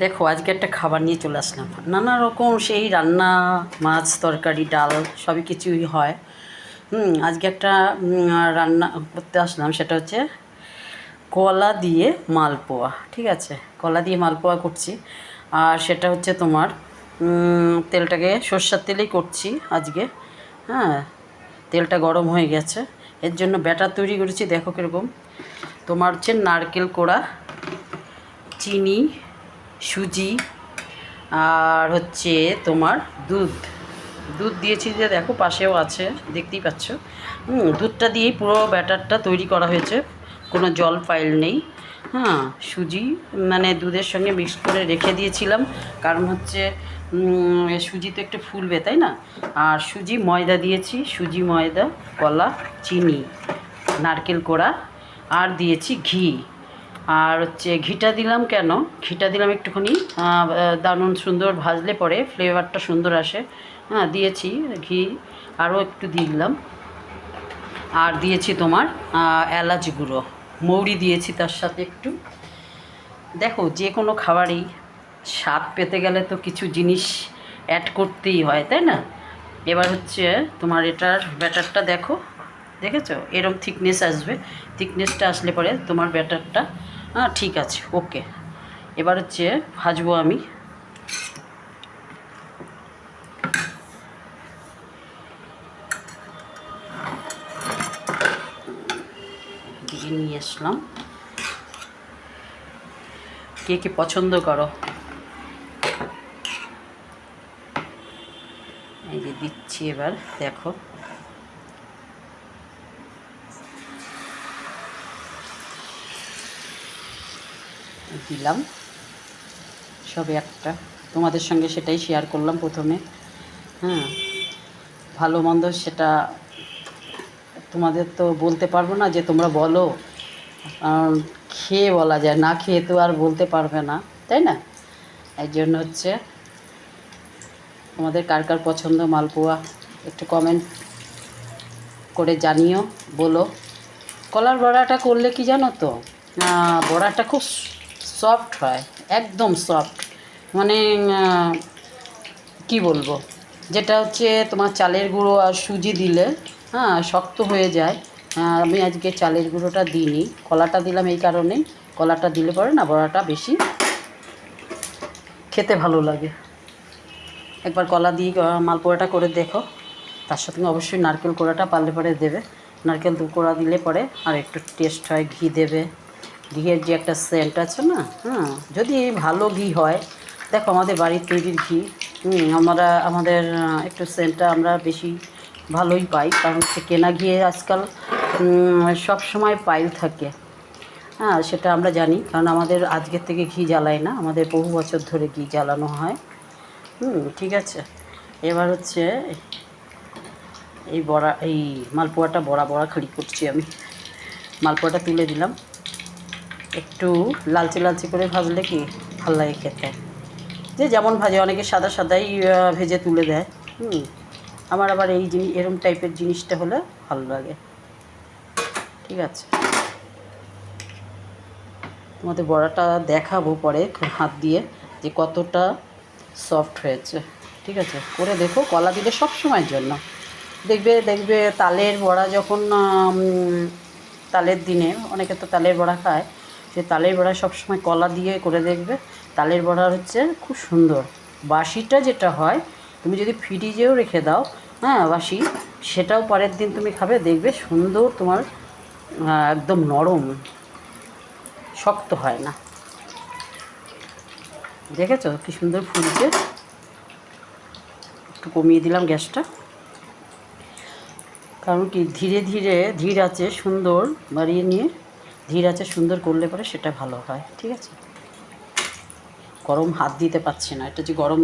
দেখো, আজকে একটা খাবার নিয়ে চলে আসলাম। নানা রকম সেই রান্না, মাছ, তরকারি, ডাল, সবই কিছুই হয়। হুম, আজকে একটা রান্না করতে আসলাম, সেটা হচ্ছে কলা দিয়ে মালপোয়া, ঠিক আছে? কলা দিয়ে মালপোয়া করছি। আর সেটা হচ্ছে তোমার তেলটাকে, সর্ষের তেলেই করছি আজকে। হ্যাঁ তেলটা গরম হয়ে গেছে। এর জন্য ব্যাটার তৈরি করেছি, দেখো কীরকম। তোমার হচ্ছে নারকেল কোড়া, চিনি সুজি আর হচ্ছে তোমার দুধ। দুধ দিয়েছি যে দেখো পাশেও আছে, দেখতেই পাচ্ছ। হুম, দুধটা দিয়েই পুরো ব্যাটারটা তৈরি করা হয়েছে। কোনো জল ফাইল নেই। হ্যাঁ সুজি মানে দুধের সঙ্গে মিক্স করে রেখে দিয়েছিলাম। কারণ হচ্ছে সুজি তো একটু ফুলবে, তাই না? আর সুজি ময়দা দিয়েছি, সুজি ময়দা, কলা, চিনি, নারকেল কোড়া, আর দিয়েছি ঘি। আর হচ্ছে ঘিটা দিলাম কেন? ঘিটা দিলাম একটুখানি দারুণ সুন্দর ভাজলে পরে ফ্লেভারটা সুন্দর আসে। হ্যাঁ দিয়েছি ঘি, আরও একটু দিলাম। আর দিয়েছি তোমার এলাচ গুঁড়ো। মৌরি দিয়েছি তার সাথে একটু। দেখো, যে কোনো খাবারই স্বাদ পেতে গেলে তো কিছু জিনিস অ্যাড করতেই হয়, তাই না? এবার হচ্ছে তোমার এটার ব্যাটারটা দেখো। দেখেছ? এরম থিকনেস আসবে। থিকনেসটা আসলে পরে তোমার ব্যাটারটা হ্যাঁ ঠিক আছে ওকে এবার হচ্ছে ভাজবো আমি। দিয়ে নিয়ে আসলাম। কে কে পছন্দ করো? এই যে দিচ্ছি এবার, দেখো। দিলাম। সবে একটা। তোমাদের সঙ্গে সেটাই শেয়ার করলাম প্রথমে। হ্যাঁ ভালো মন্দ সেটা তোমাদের তো বলতে পারব না যে তোমরা বলো। খেয়ে বলা যায়, না খেয়ে তো আর বলতে পারবে না, তাই না? এই জন্য হচ্ছে তোমাদের কার কার পছন্দ মালপোয়া একটু কমেন্ট করে জানিও, বলো। কলার বড়াটা করলে কি জানো তো? বড়াটা খুব সফট হয় একদম সফট মানে কি বলব? যেটা হচ্ছে তোমার চালের গুঁড়ো আর সুজি দিলে হ্যাঁ শক্ত হয়ে যায়। আমি আজকে চালের গুঁড়োটা দিইনি। কলাটা দিলাম এই কারণেই কলাটা দিলে পরে না বড়াটা বেশি খেতে ভালো লাগে। একবার কলা দিয়ে আহ, মালপোয়াটা করে দেখো। তার সাথে অবশ্যই নারকেল কোড়াটা পারলে পরে দেবে। নারকেল দু কোড়া দিলে পরে আর একটু টেস্ট হয় ঘি দেবে। ঘিয়ের যে একটা সেন্ট আছে না হ্যাঁ যদি ভালো ঘি হয়, দেখো আমাদের বাড়ির তৈরির ঘি আমরা, আমাদের একটু সেন্টটা আমরা বেশি ভালোই পাই, কারণ হচ্ছে কেনা ঘিয়ে আজকাল সব সময় পাইল থাকে। হ্যাঁ সেটা আমরা জানি, কারণ আমাদের আজকের থেকে ঘি জ্বালায় না, আমাদের বহু বছর ধরে ঘি জ্বালানো হয়। হুম, ঠিক আছে। এবার হচ্ছে এই বড়া, এই মালপোয়াটা বড়া বড়া খাড়ি করছি আমি। মালপোয়াটা তুলে দিলাম। একটু লালচে লালচে করে ভাজলে কি ভালো লাগে খেতে? যে যেমন ভাজে, অনেকে সাদা সাদাই ভেজে তুলে দেয়। হুম, আমার আবার এই জিনিস এরম টাইপের জিনিসটা হলে ভালো লাগে। ঠিক আছে। তোমাদের বড়াটা দেখাবো পরে হাত দিয়ে যে কতটা সফট হয়েছে। ঠিক আছে? করে দেখো, কলা দিলে সব সময়ের জন্য। দেখবে দেখবে তালের বড়া যখন তালের দিনে, অনেকে তো তালের বড়া খায় সে তালের বড়া সবসময় কলা দিয়ে করে দেখবে। তালের বড়া হচ্ছে খুব সুন্দর। বাসিটা যেটা হয়, তুমি যদি ফ্রিজেও রেখে দাও হ্যাঁ বাসি, সেটাও পরের দিন তুমি খাবে, দেখবে সুন্দর তোমার একদম নরম। শক্ত হয় না। দেখেছ কি সুন্দর ফুলছে? একটু কমিয়ে দিলাম গ্যাসটা। কারণ কি, ধীরে ধীরে, ধীর আছে সুন্দর বাড়িয়ে নিয়ে। ধীর আছে, সুন্দর করলে পরে সেটা ভালো হয়, ঠিক আছে? গরম হাত দিতে পারছি না, এটা যে গরম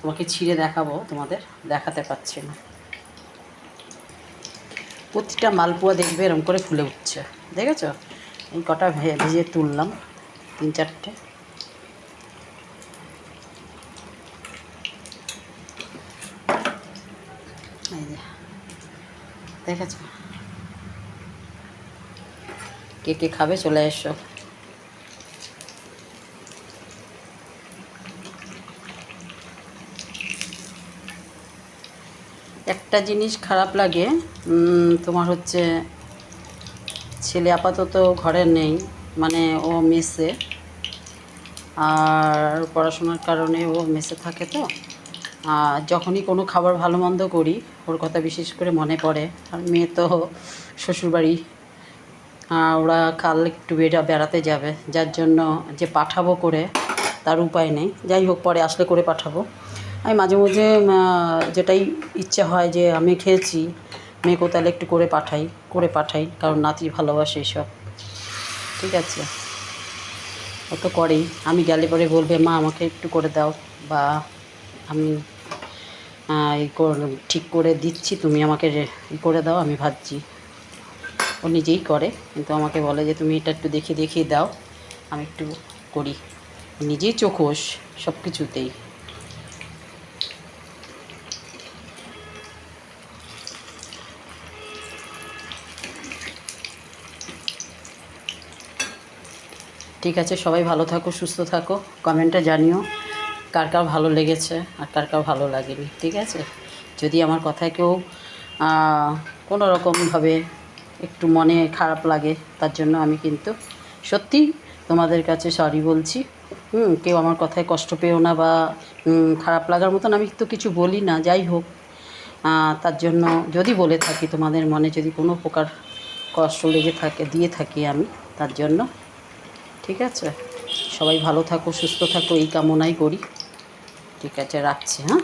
তোমাকে ছিঁড়ে দেখাবো, তোমাদের দেখাতে পারছি না। প্রতিটা মালপোয়া দেখবে এরকম করে ফুলে উঠছে, দেখেছ? এই কটা ভেজে তুললাম, তিন চারটে। দেখেছ? কে কে খাবে চলে এসো। একটা জিনিস খারাপ লাগে তোমার হচ্ছে ছেলে আপাতত ঘরে নেই মানে ও মেসে, আর পড়াশোনার কারণে ও মেসে থাকে তো। যখনই কোনো খাবার ভালো মন্দ করি, ওর কথা বিশেষ করে মনে পড়ে। আর মেয়ে তো শ্বশুরবাড়ি ওরা কাল একটু বেড়া বেড়াতে যাবে, যার জন্য যে পাঠাবো করে তার উপায় নেই। যাই হোক, পরে আসলে করে পাঠাবো। আমি মাঝে মাঝে যেটাই ইচ্ছা হয় যে আমি খেয়েছি, মেয়েকেও তাহলে একটু করে পাঠাই করে পাঠাই, কারণ নাতি ভালোবাসে এইসব ঠিক আছে? ও তো করেই। আমি গেলে পরে বলবে, মা, আমাকে একটু করে দাও। বা আমি ঠিক করে দিচ্ছি, তুমি আমাকে ই করে দাও, আমি ভাবছি ও নিজেই করে, কিন্তু আমাকে বলে যে তুমি এটা একটু দেখিয়ে দেখিয়ে দাও, আমি একটু করি। নিজেই চোখোশ সব কিছুতেই ঠিক আছে, সবাই ভালো থাকো, সুস্থ থাকো, কমেন্টে জানিও কার কার ভালো লেগেছে আর কার কার ভালো লাগেনি, ঠিক আছে? যদি আমার কথায় কেউ কোনো রকমভাবে একটু মনে খারাপ লাগে, তার জন্য আমি কিন্তু সত্যি তোমাদের কাছে সরি বলছি। হুম, কেউ আমার কথায় কষ্ট পেও না বা খারাপ লাগার মতন আমি তো কিছু বলি না, যাই হোক। তার জন্য যদি বলে থাকি তোমাদের মনে, যদি কোনো প্রকার কষ্ট লেগে থাকে, দিয়ে থাকি আমি, তার জন্য। ঠিক আছে? সবাই ভালো থাকো, সুস্থ থাকো, এই কামনাই করি। ঠিক আছে, রাখছি হ্যাঁ?